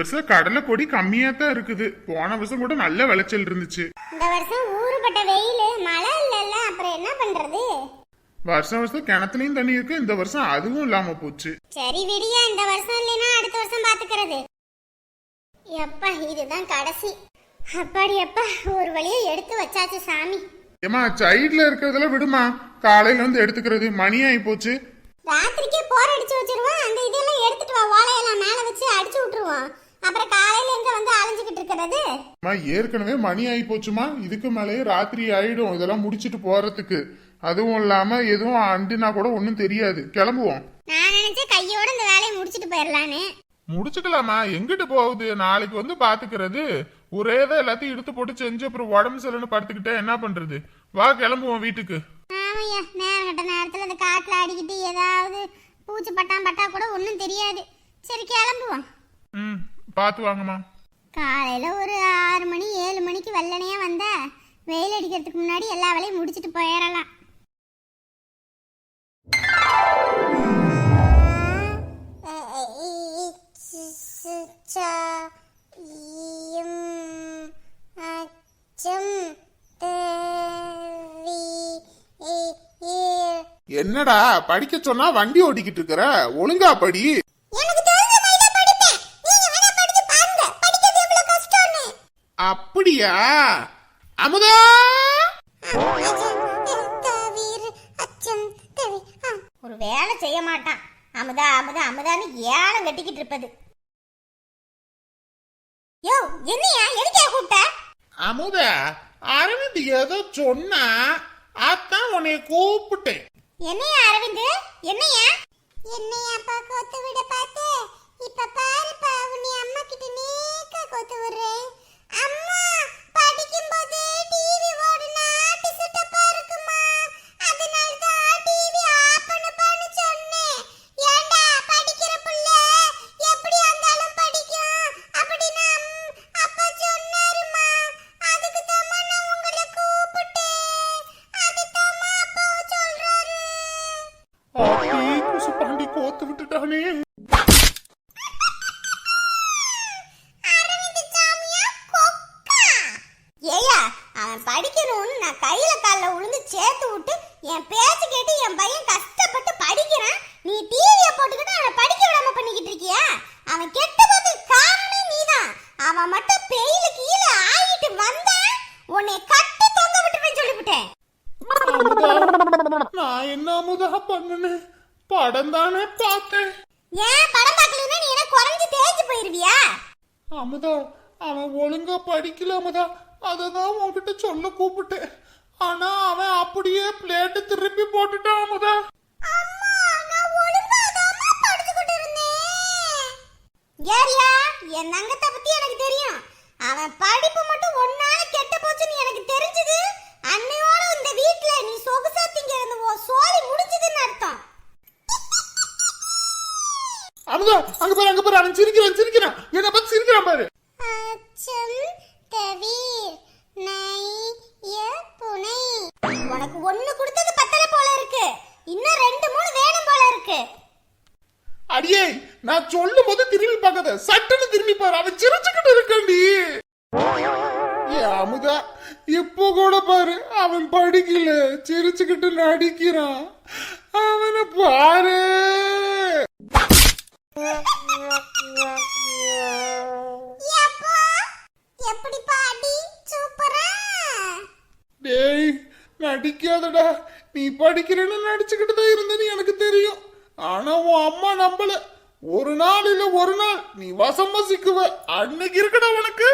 வருஷம் கடலை கொடி கம்மியா தான் இருக்குது. போன வருஷம் கூட நல்ல விளைச்சல் இருந்துச்சு. இந்த வருஷம் ஊறுபட்ட வெயில் மழை இல்லைல்ல அப்புறம் என்ன பண்றது? வருஷம் வருஷம் கிணத்துலயும் தண்ணி இருக்கு இந்த வருஷம் அதுவும் இல்லாம போச்சு. சரி விடியா இந்த வருஷம் இல்லைன்னா அடுத்த வருஷம் பாத்துக்கிறது. எப்பா இதுதான் கடைசி. அப்பாடி அப்பா ஒரு வழியா எடுத்து வச்சாச்சு சாமி. ஏமா சைடுல இருக்கிறதுல விடுமா? காலையில வந்து எடுத்துக்கிறது மணி ஆகி போச்சு. ராத்திரிக்கே போர் அடிச்சு வச்சிருவோம் அந்த இதெல்லாம் எடுத்துட்டு வா ஓலையெல்லாம் மேல வச்சு அடிச்சு விட்டுருவோம் அப்புறம் காலையில எங்க வந்து அலைஞ்சுக்கிட்டு இருக்கிறது? அம்மா ஏற்கனவே மணி ஆகி போச்சுமா? இதுக்கு மேலேயே ராத்திரி ஆயிடும். இதெல்லாம் முடிச்சிட்டு போறதுக்கு. அதுவும் இல்லாம எதுவும் அண்டுனா கூட ஒன்றும் தெரியாது. கிளம்புவோம். நான் நினைச்சேன் கையோட இந்த வேலையை முடிச்சிட்டு போயிடலான்னு முடிச்சுக்கலாமா? எங்கிட்டு போகுது? நாளைக்கு வந்து பாத்துக்கிறது. ஒரே தான் எல்லாத்தையும் இழுத்து போட்டு செஞ்சு அப்புறம் உடம்பு சரியில்லைன்னு படுத்துக்கிட்டே என்ன பண்றது? வா கிளம்புவோம் வீட்டுக்கு. ஆமையா நேரம் கட்ட நேரத்துல இந்த காட்டுல அடிக்கிட்டு ஏதாவது பூச்சி பட்டாம் பட்டா கூட ஒன்றும் தெரியாது. சரி கிளம்புவோம். ம். பார்த்து வாங்கம்மா. காலையில ஒரு ஆறு மணி ஏழு மணிக்கு வெள்ளனையா வந்தா. வெயில் அடிக்கிறதுக்கு முன்னாடி எல்லா வேலையும் முடிச்சிட்டு போயிடலாம் என்னடா படிக்க சொன்னா வண்டி ஓட்டிக்கிட்டு இருக்கிற? ஒழுங்கா படி எனக்கு தெரிஞ்ச மாதிரி தான் படிப்பேன் நீங்க வேணா படிச்சு பாருங்க படிக்கிறது எவ்வளவு கஷ்டம்னு அப்படியா? அமுதா? ஒரு வேலை செய்ய மாட்டான். அமுதா அமுதா அமுதான்னு ஏலம் கட்டிக்கிட்டு இருப்பது. யோ என்னையா? எதுக்கே கூப்பிட்ட? அமுதா அரவிந்த் ஏதோ சொன்னா அதான் உன்னை கூப்பிட்டேன். என்னையா அரவிந்த்? என்னையா? என்னையா அப்பா கோத்து விட பார்த்து இப்ப பாருப்பா உன்னை அம்மா கிட்ட நேக்க கோத்து விடுறேன். அம்மா படிக்கும் அவன் ஒழுங்கா படிக்கல அமுதா. அததான் உன்கிட்ட சொல்ல கூப்பிட்டேன். ஆனா அவன் அப்படியே பிளேட்டு திருப்பி போட்டுட்டான் அமுதா. ஏரியா என் தங்கத்தை பத்தி எனக்கு தெரியும். அவன் படிப்பு மட்டும் ஒன்னால கெட்டு போச்சுன்னு எனக்கு தெரிஞ்சது. அன்னையோட இந்த வீட்ல நீ சொகுசா திங்கிறது உன் சோலி முடிஞ்சதுன்னு அர்த்தம். அமுதா அங்க பாரு அங்க பாரு அவன் சிரிக்கிறான் சிரிக்கிறான். என்ன பார்த்து சிரிக்கிறான் பாரு அச்சம் தவீர் நைய புனை உனக்கு ஒண்ணு கொடுத்தது பத்தல போல இருக்கு இன்னும் ரெண்டு மூணு வேணும் போல இருக்கு அடியே நான் சொல்லும் போது பார்க்காத சட்டுன்னு திரும்பி பாரு. அவன் சிரிச்சுக்கிட்டு இருக்காண்டி ஏ அமுதா இப்போ கூட பாரு. அவன் படிக்கல. சிரிச்சுக்கிட்டு நடிக்கிறான். அவனை பாரு. டேய் நடிக்காதடா. நீ படிக்கிறேன்னு நடிச்சுக்கிட்டு தான் இருந்தேன்னு எனக்கு தெரியும். ஆனா உன் அம்மா நம்பல. ஒரு நாள் இல்ல ஒரு நாள் நீ வசமா சிக்குவ அன்னைக்கு இருக்கடா உனக்கு.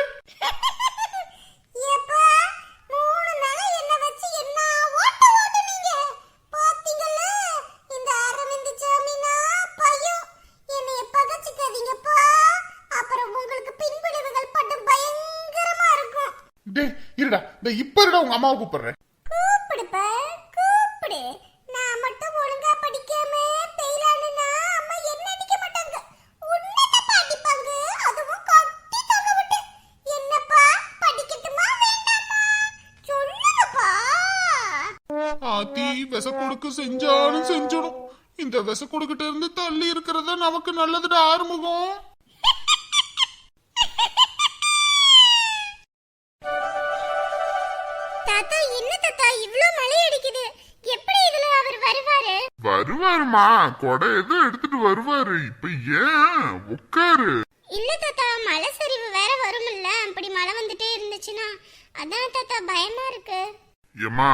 இருடா இந்த இப்ப இருடா உங்க அம்மாவை கூப்பிடுறேன். விச கொடுக்க செஞ்சாலும் செஞ்சிடும். இந்த விச கொடுக்கிட்ட இருந்து தள்ளி இருக்கிறது நமக்கு நல்லதுடா ஆறுமுகம். தாத்தா என்ன தாத்தா? இவ்ளோ மழை அடிக்குது. எப்படி இதுல அவர் வருவாரு? வருவாருமா. கொடை எதுவும் எடுத்துட்டு வருவாரு. இப்ப ஏன்? உட்காரு. இல்ல தாத்தா மழை சரிவு வேற வரும்ல. அப்படி மழை வந்துட்டே இருந்துச்சுன்னா. அதான் தாத்தா பயமா இருக்கு. ஏமா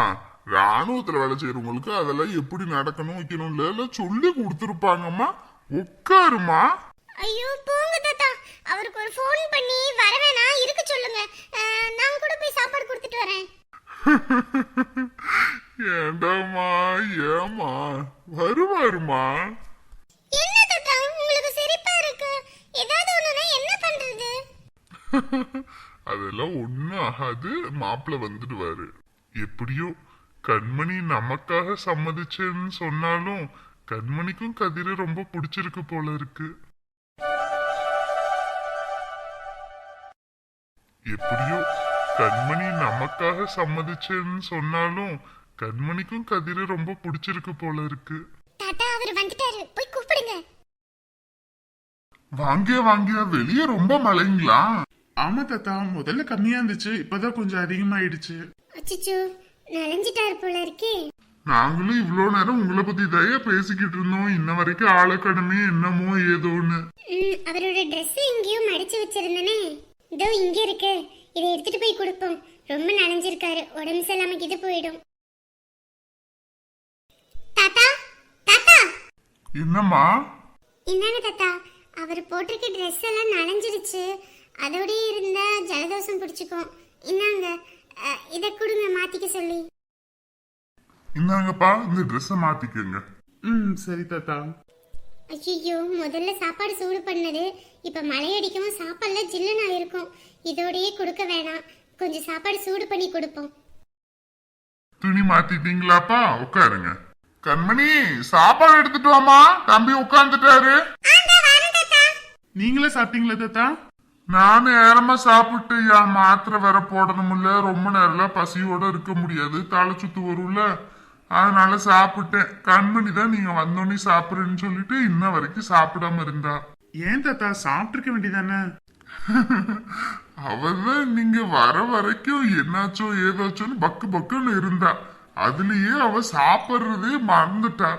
ராணுவத்துல வேலை செய்யறவங்களுக்கு அதெல்லாம் எப்படி நடக்கணும் வைக்கணும்ல எல்லாம் சொல்லி கொடுத்துருப்பாங்கம்மா. உட்காருமா. ஐயோ போங்க தாத்தா. அவருக்கு ஒரு ஃபோன் பண்ணி வர வேணாம். இருக்க சொல்லுங்க. நான் கூட போய் சாப்பாடு கொடுத்துட்டு வரேன். ஏண்டாமா ஏமா வருவாருமா. என்ன தாத்தா? உங்களுக்கு சிரிப்பா இருக்கு. ஏதாவது ஒண்ணுனா என்ன பண்றது? அதெல்லாம் ஒண்ணும் ஆகாது. மாப்பிள்ள வந்துடுவாரு. எப்படியோ கண்மணி நமக்காக சம்மதிச்சேன்னு சொன்னாலும் கண்மணிக்கும் கதிரை ரொம்ப பிடிச்சிருக்கு போல இருக்கு. எப்படியோ கண்மணி நமக்காக சம்மதிச்சேன்னு சொன்னாலும் கண்மணிக்கும் கதிரை ரொம்ப பிடிச்சிருக்கு போல இருக்கு. தாத்தா அவர் வந்துட்டாரு. போய் கூப்பிடுங்க. வாங்கிய வாங்கிய வெளியே ரொம்ப மழைங்களா? ஆமா தாத்தா முதல்ல கம்மியா இருந்துச்சு இப்பதான் கொஞ்சம் அதிகமாயிடுச்சு. அச்சச்சோ. நனைஞ்சிட்டாரு போல இருக்கே. நாங்களும் இவ்வளோ நேரம் உங்களை பத்தி தயா பேசிக்கிட்டு இருந்தோம். இன்ன வரைக்கும் ஆளக்கடமே என்னமோ ஏதோன்னு. அவரோட Dress எங்கேயோ மடிச்சு வச்சிருந்தனே. இதோ இங்க இருக்கு. இதை எடுத்துட்டு போய் கொடுப்போம். ரொம்ப நனைஞ்சிருக்காரு. உடம்பு சரியில்லாம இது போயிடும். தாத்தா தாத்தா. என்னம்மா? இந்தாங்க தாத்தா. அவர் போட்டிருக்க ட்ரெஸ் எல்லாம் நனைஞ்சிருச்சு. அதோடயே இருந்தா ஜலதோஷம் பிடிச்சிக்கும். இந்தாங்க. இதை கொடுங்க மாத்திக்க சொல்லி. இந்தாங்கப்பா இந்த ட்ரெஸ்ஸை மாத்திக்கங்க. ம் சரி தாத்தா. ஐயோ முதல்ல சாப்பாடு சூடு பண்ணது. இப்ப மழை அடிக்கவும் சாப்பாடுல ஜில்லுனா இருக்கும் இதோடயே கொடுக்க வேணாம். கொஞ்சம் சாப்பாடு சூடு பண்ணி கொடுப்போம். துணி மாத்திட்டீங்களாப்பா? உட்காருங்க. கண்மணி சாப்பாடு எடுத்துட்டு வாமா தம்பி உட்கார்ந்துட்டாரு. நீங்களே சாப்பிட்டீங்களா தாத்தா? நான் நேரமா சாப்பிட்டு என் மாத்திரை வேற போடணும்ல. ரொம்ப நேரம் பசியோட இருக்க முடியாது. தலை சுத்து வரும்ல. அதனால சாப்பிட்டேன். கண்மணி தான் நீங்க வந்தோடனே சாப்பிடுறேன்னு சொல்லிட்டு இன்ன வரைக்கும் சாப்பிடாம இருந்தா. ஏன் தாத்தா? சாப்பிட்டிருக்க வேண்டியதானே? அவதான் நீங்க வர வரைக்கும் என்னாச்சோ ஏதாச்சோன்னு பக்கு பக்குன்னு இருந்தா. அதுலயே அவ சாப்பிடுறதே மறந்துட்டா.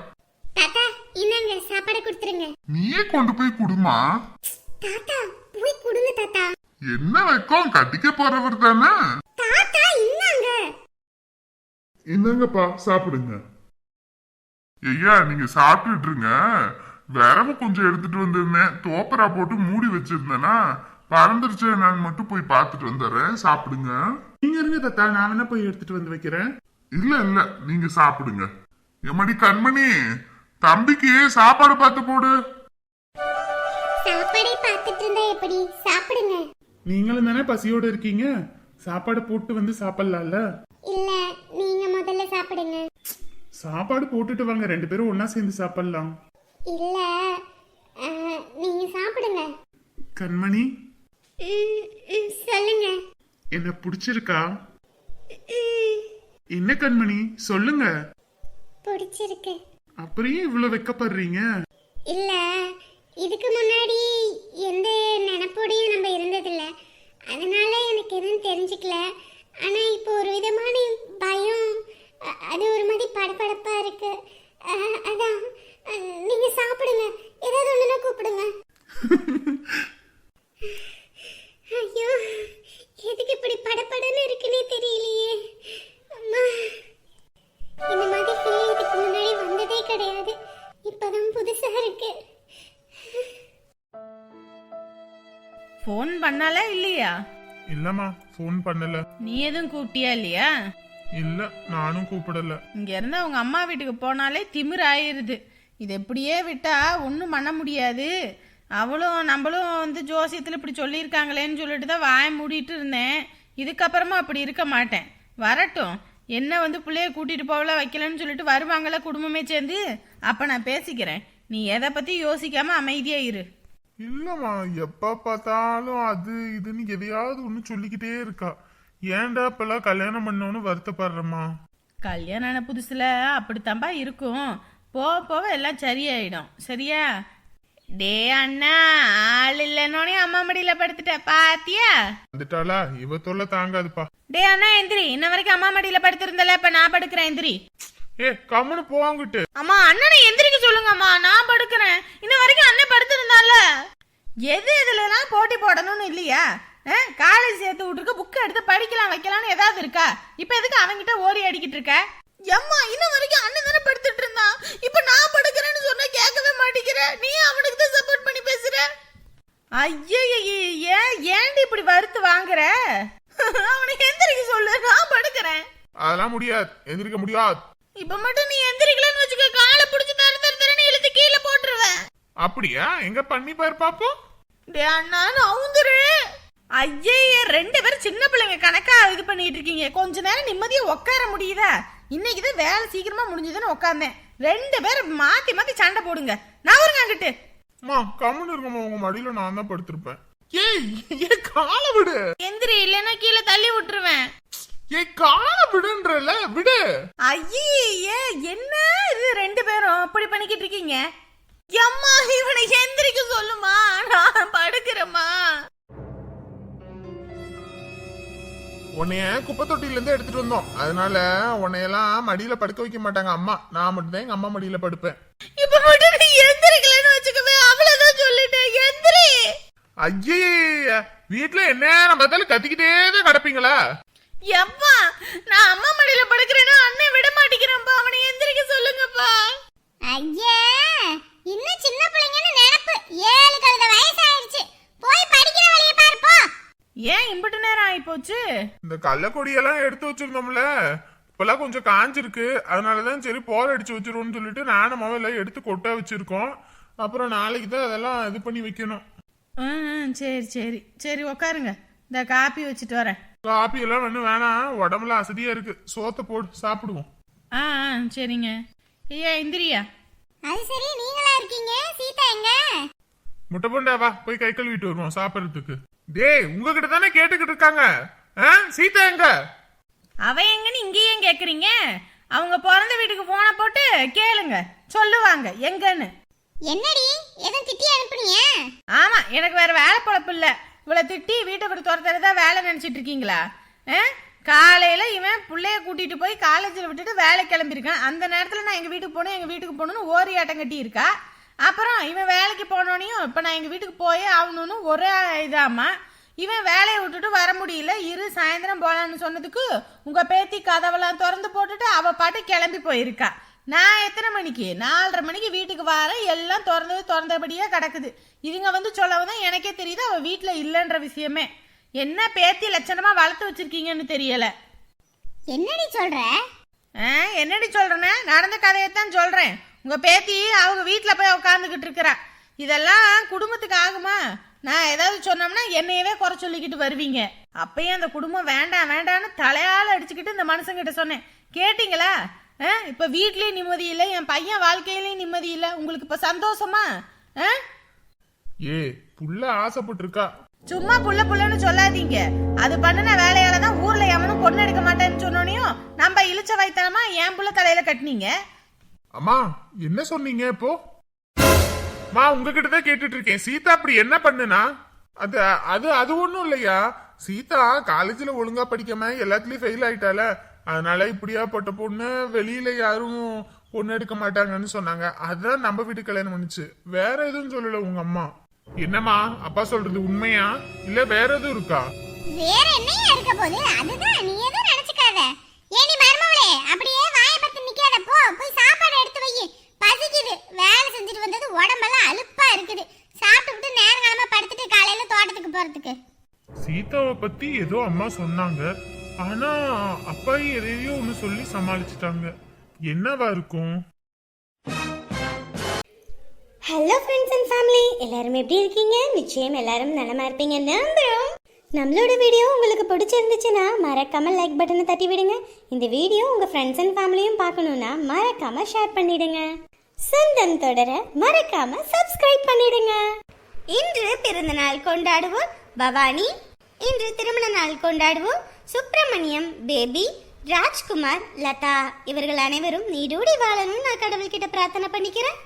தாத்தா இந்தாங்க சாப்பாடு கொடுத்துருங்க. நீயே கொண்டு போய் குடுமா. தாத்தா போய் கொடுங்க தாத்தா. என்ன வைக்கும்? கட்டிக்க போறவர் தானே? தாத்தா இந்தாங்க. இந்தாங்கப்பா சாப்பிடுங்க. ஐயா நீங்க சாப்பிட்டுட்டு இருங்க விரவ கொஞ்சம் எடுத்துட்டு வந்திருந்தேன். தோப்பரா போட்டு மூடி வச்சிருந்தேனா? பறந்துருச்சு நான் மட்டும் போய் பார்த்துட்டு வந்துடுறேன். சாப்பிடுங்க. நீங்க இருங்க தாத்தா. நான் வேணா போய் எடுத்துட்டு வந்து வைக்கிறேன். இல்ல இல்ல. நீங்க சாப்பிடுங்க. எம்மடி கண்மணி தம்பிக்கு சாப்பாடு பார்த்து போடு. சாப்பாடே பார்த்துட்டு இருந்தா எப்படி? சாப்பிடுங்க. நீங்களும் தானே பசியோட இருக்கீங்க? சாப்பாடு போட்டு வந்து சாப்பிடலாம்ல? இல்ல நீங்க முதல்ல சாப்பிடுங்க. சாப்பாடு போட்டுட்டு வாங்க ரெண்டு பேரும் ஒண்ணா சேர்ந்து சாப்பிடலாம். இல்ல நீங்க சாப்பிடுங்க. கண்மணி? சொல்லுங்க. என்ன பிடிச்சிருக்கா? என்ன கண்மணி? சொல்லுங்க. பிடிச்சிருக்கு. அப்புறம் ஏன் இவ்வளவு வெக்கப்படுறீங்க? இல்ல இதுக்கு முன்னாடி எந்த ஃபோன் பண்ணாலா இல்லையா? இல்லம்மா ஃபோன் பண்ணல. நீ எதுவும் கூப்பிட்டியா இல்லையா? இல்ல நானும் கூப்பிடல. இங்க இருந்து அவங்க அம்மா வீட்டுக்கு போனாலே திமிர் ஆயிருது. இது எப்படியே விட்டா ஒன்றும் பண்ண முடியாது. அவளும் நம்மளும் வந்து ஜோசியத்தில் இப்படி சொல்லியிருக்காங்களேன்னு சொல்லிட்டு தான் வாய மூடிட்டு இருந்தேன். இதுக்கப்புறமா அப்படி இருக்க மாட்டேன். வரட்டும். என்ன வந்து பிள்ளைய கூட்டிட்டு போகல வைக்கலன்னு சொல்லிட்டு வருவாங்கள குடும்பமே சேர்ந்து? அப்போ நான் பேசிக்கிறேன். நீ எதை பற்றி யோசிக்காம அமைதியா இரு. இல்லம்மா எப்ப பார்த்தாலும் அது இதுன்னு எதையாவது ஒண்ணு சொல்லிக்கிட்டே இருக்கா. ஏன்டா இப்பெல்லாம் கல்யாணம் பண்ணோன்னு வருத்தப்படுறம்மா? கல்யாணம் ஆன புதுசில் அப்படித்தான்பா இருக்கும். போக போக எல்லாம் சரியாயிடும். சரியா? டே அண்ணா ஆள் இல்லைன்னோனே அம்மா மடியில படுத்துட்ட. பாத்தியா? வந்துட்டாளா? இவ தொல்லை தாங்காதுப்பா. டே அண்ணா எந்திரி. இன்ன வரைக்கும் அம்மா மடியில படுத்திருந்தல இப்ப நான் படுக்கிறேன் எந்திரி. ஏ கம்முனு போவாங்கிட்டு அம்மா அண்ணனை எந்திரிக்க சொல்லுங்கம்மா நான் படுக்கிறேன் இன்ன வரைக்கும் அண்ணன் படுத்திருந்தால எது இதுலலாம் போடணும்னு இல்லையா? காலேஜ் சேர்த்து விட்டுருக்க புக் எடுத்து படிக்கலாம் வைக்கலாம்னு ஏதாவது இருக்கா? இப்ப எதுக்கு அவன்கிட்ட ஓரி அடிக்கிட்டு இருக்க? எம்மா இன்ன வரைக்கும் அண்ணன் தானே படுத்துட்டு இருந்தான். இப்ப நான் படுக்கிறேன்னு சொன்னா கேட்கவே மாட்டேங்கிற. நீ அவனுக்கு தான் சப்போர்ட் பண்ணி பேசுற? ஐயே ஏன் ஏன்டி இப்படி வறுத்து வாங்குற? அவனை எந்திரிக்க சொல்லு நான் படுக்கிறேன். அதெல்லாம் முடியாது. எந்திரிக்க முடியாது. இப்ப மட்டும் நீ எந்திரிக்கலன்னு வச்சுக்க காலை புடிச்சு தர தர தரன்னு இழுத்து கீழே போட்டுருவேன். அப்படியா? எங்க பண்ணி பாரு பாப்போம். நவுந்துரு ஐயே ரெண்டு பேரும் சின்ன பிள்ளைங்க கணக்கா இது பண்ணிட்டு இருக்கீங்க. கொஞ்ச நேரம் நிம்மதியா உட்கார முடியுதா? இன்னைக்கு தான் வேலை சீக்கிரமா முடிஞ்சதுன்னு உட்கார்ந்தேன் ரெண்டு பேரும் மாத்தி மாத்தி சண்டை போடுங்க. நவருங்க அங்கிட்டு. அம்மா கம்முனு இருக்கம்மா உங்க மடியில நான் தான் படுத்திருப்பேன். ஏய் ஏன் காலை விடு. எந்திரி இல்லைன்னா கீழே தள்ளி விட்டுருவேன். ஏய் காலை விடுன்றல விடு. ஐயே என்ன இது ரெண்டு பேரும்? அப்படி பண்ணிக்கிட்டு இருக்கீங்க. எம்மா இவனை எந்திரிக்க சொல்லுமா? நான் படுக்கிறேம்மா. உன்னைய குப்பை தொட்டில இருந்து எடுத்துட்டு வந்தோம். அதனால உன்னையெல்லாம் மடியில படுக்க வைக்க மாட்டாங்க அம்மா. நான் மட்டும் தான் எங்க அம்மா மடியில படுப்பேன். இப்ப மட்டும் நீ எந்திரிக்கலன்னு வச்சுக்கவே அவ்வளவுதான் சொல்லிட்டேன். எந்திரி. ஐயே வீட்டுல என்ன நம்ம பார்த்தாலும் கத்திக்கிட்டே தான் கிடப்பீங்களா? எப்பா நான் அம்மா மடியில படுக்கிறேன்னா அண்ணன் விட மாட்டேங்கிறான்ப்பா அவனை எந்திரிக்க சொல்லுங்கப்பா ஐயா இன்னும் சின்ன பிள்ளைங்கன்னு நினைப்பு ஏழு கழுத வயசாயிருச்சு போய் படிக்கிற வழியை பாரு போ ஏன் இம்புட்டு நேரம் ஆகி போச்சு இந்த கள்ளக்கொடியெல்லாம் எடுத்து வச்சிருந்தோம்ல இப்பெல்லாம் கொஞ்சம் காஞ்சிருக்கு. அதனாலதான் சரி போர் அடிச்சு வச்சிருவோம்னு சொல்லிட்டு நானும் முதல்ல எடுத்து கொட்ட வச்சிருக்கோம். அப்புறம் நாளைக்கு தான் அதெல்லாம் இது பண்ணி வைக்கணும். ஆ சரி சரி. சரி உக்காருங்க. இந்த காப்பி வச்சுட்டு வரேன். காப்பி எல்லாம் ஒன்றும் வேணாம். உடம்புல அசதியா இருக்கு. சோத்தை போட்டு சாப்பிடுவோம். ஆ ஆ சரிங்க. ஐயா இந்திரியா அது சரி நீங்களா இருக்கீங்க? சீதா எங்க? முட்டை போண்டா வா போய் கை கழுவிட்டு வருவோம் சாப்பிட்றதுக்கு. டேய் உங்ககிட்ட தானே கேட்டுக்கிட்டு இருக்காங்க. ஆ? சீதா எங்க? அவ எங்கன்னு இங்கேயே கேக்குறீங்க? அவங்க பிறந்த வீட்டுக்கு போன போட்டு கேளுங்க. சொல்லுவாங்க எங்கன்னு. என்னடி? எதுவும் திட்டி அனுப்புனியா? ஆமா எனக்கு வேற வேலை பொழப்பு இல்ல. இவளை திட்டி வீட்டை விட்டு துரத்துறதா வேலை நினைச்சிட்டு இருக்கீங்களா? ஆ? காலையில இவன் புள்ளைய கூட்டிட்டு போய் காலேஜில் விட்டுட்டு வேலை கிளம்பியிருக்கான். அந்த நேரத்துல நான் எங்க வீட்டுக்கு போகணும் எங்க வீட்டுக்கு போகணும்னு ஓரி ஆட்டம் கட்டி இருக்கா அப்புறம் இவன் வேலைக்கு போனோனையும் இப்ப நான் எங்க வீட்டுக்கு போயே ஆகணும்னு ஒரே இதாமா இவன் வேலையை விட்டுட்டு வர முடியல. இரு சாயந்தரம் போலான்னு சொன்னதுக்கு உங்க பேத்தி கதவெல்லாம் திறந்து போட்டுட்டு அவ பாட்டு கிளம்பி போயிருக்கா. நான் எத்தனை மணிக்கு? நாலரை மணிக்கு வீட்டுக்கு வரேன் எல்லாம் திறந்தது திறந்தபடியே கிடக்குது. இதுங்க வந்து சொல்லவும் தான் எனக்கே தெரியுது அவ வீட்டில் இல்லைன்ற விஷயமே. என்ன பேத்தி லட்சணமா வளர்த்து வச்சிருக்கீங்கன்னு தெரியல. என்னடி சொல்ற? ஆ என்னடி சொல்றேனே நடந்த கதையைத்தான் சொல்றேன். உங்க பேத்தி அவங்க வீட்டில் போய் உட்காந்துக்கிட்டு இருக்கிறா. இதெல்லாம் குடும்பத்துக்கு ஆகுமா? நான் ஏதாவது சொன்னோம்னா என்னையவே குறை சொல்லிக்கிட்டு வருவீங்க. அப்பயும் அந்த குடும்பம் வேண்டாம் வேண்டாம்னு தலையால அடிச்சுக்கிட்டு இந்த மனுஷங்கிட்ட சொன்னேன். கேட்டிங்களா? இப்போ வீட்லயும் நிம்மதி இல்லை என் பையன் வாழ்க்கையிலயும் நிம்மதி இல்லை. உங்களுக்கு இப்போ சந்தோஷமா? ஏ புள்ள ஆசைப்பட்டு இருக்கா சும்மா புள்ள புள்ளன்னு சொல்லாதீங்க. அது பண்ணுன வேலையால தான் ஊர்ல எவனும் பொண்ணு எடுக்க மாட்டேன்னு சொன்னோனையும் நம்ம இழிச்ச வைத்தனமா என் புள்ள தலையில கட்டினீங்க. அம்மா என்ன சொன்னீங்க இப்போ? மா உங்ககிட்ட தான் கேட்டுட்டு இருக்கேன் சீதா அப்படி என்ன பண்ணுனா? அது அது அது ஒன்றும் இல்லையா? சீதா காலேஜில் ஒழுங்கா படிக்காம எல்லாத்துலயும் ஃபெயில் ஆயிட்டால. அதனால இப்படியாப்பட்ட பொண்ணு வெளியில யாரும் பொண்ணு எடுக்க மாட்டாங்கன்னு சொன்னாங்க. அதான் நம்ம வீட்டு கல்யாணம் பண்ணுச்சு. வேற எதுவும் சொல்லல உங்க அம்மா. என்னம்மா அப்பா சொல்றது உண்மையா? இல்ல வேற எதுவும் இருக்கா? வேற என்னையா இருக்க போகுது? அதுதான் நீ எதுவும் நினைச்சுக்காத. ஏனி மர்மவளே அப்படியே வாயை பத்து நிக்காத போ போய் சாப்பாடு எடுத்து வை பசிக்குது வேலை செஞ்சுட்டு வந்தது உடம்பெல்லாம் அலுப்பா இருக்குது. சாப்பிட்டுட்டு நேரங்காலமா படுத்துட்டு காலையில தோட்டத்துக்கு போறதுக்கு. சீதாவை பத்தி ஏதோ அம்மா சொன்னாங்க. ஆனா அப்பா எதையோ ஒண்ணு சொல்லி சமாளிச்சிட்டாங்க. என்னவா இருக்கும்? ஹலோ ஃப்ரெண்ட்ஸ் அண்ட் ஃபேமிலி எல்லாரும் எப்படி இருக்கீங்க? நிச்சயம் எல்லாரும் நலமா இருப்பீங்க. நம்புறோம் நம்மளோட வீடியோ உங்களுக்கு பிடிச்சிருந்துச்சுன்னா மறக்காம லைக் பட்டனை தட்டி விடுங்க இந்த வீடியோ உங்க ஃப்ரெண்ட்ஸ் அண்ட் ஃபேமிலியும் பார்க்கணும்னா மறக்காம ஷேர் பண்ணிடுங்க. சொந்தம் தொடர மறக்காம சப்ஸ்கிரைப் பண்ணிடுங்க. இன்று பிறந்த நாள் கொண்டாடுவோம் பவானி. இன்று திருமண நாள் கொண்டாடுவோம் சுப்பிரமணியம் பேபி ராஜ்குமார் லதா. இவர்கள் அனைவரும் நீடூடி வாழணும்னு நான் கடவுள்கிட்ட பிரார்த்தனை பண்ணிக்கிறேன்.